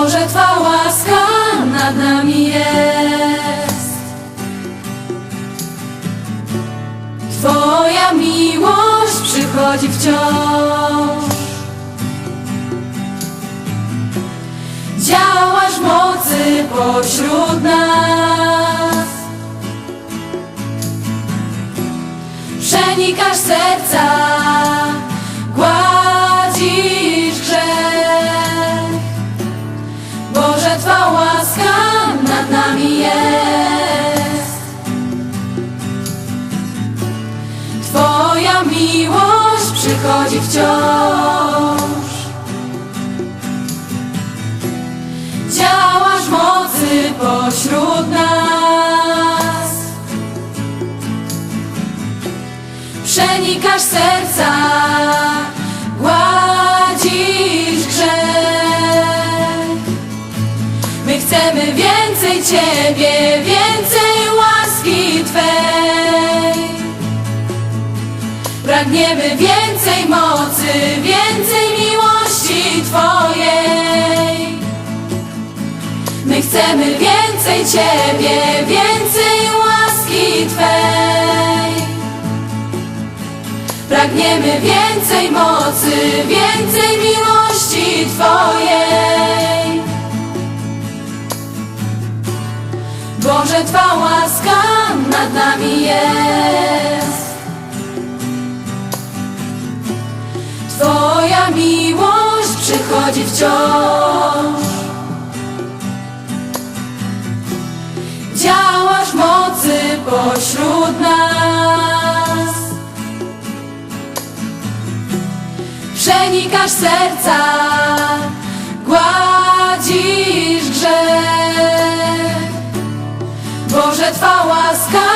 Boże, Twa łaska nad nami jest. Twoja miłość przychodzi wciąż. Działasz mocy pośród nas. Przenikasz serca, nami jest. Twoja miłość przychodzi wciąż. Działasz mocy pośród nas. Przenikasz serca, Ciebie, więcej łaski Twej. Pragniemy więcej mocy, więcej miłości Twojej. My chcemy więcej Ciebie, więcej łaski Twej. Pragniemy więcej mocy, więcej miłości Twojej. Twa łaska nad nami jest. Twoja miłość przychodzi wciąż. Działasz mocy pośród nas. Przenikasz serca, łaska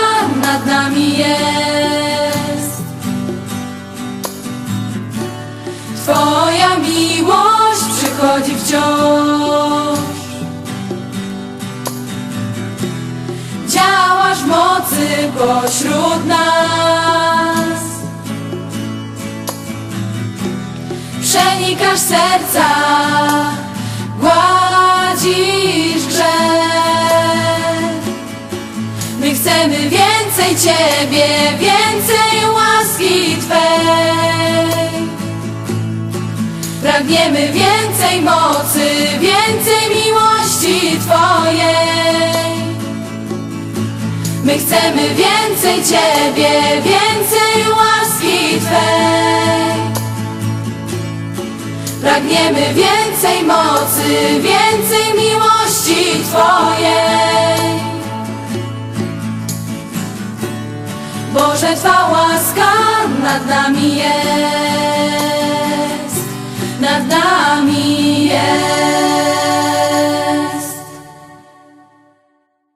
nad nami jest. Twoja miłość przychodzi wciąż. Działasz w mocy pośród nas. Przenikasz serca, więcej Ciebie, więcej łaski Twej. Pragniemy więcej mocy, więcej miłości Twojej. My chcemy więcej Ciebie, więcej łaski Twej. Pragniemy więcej mocy, więcej miłości Twojej. Boże Twa łaska nad nami jest, nad nami jest.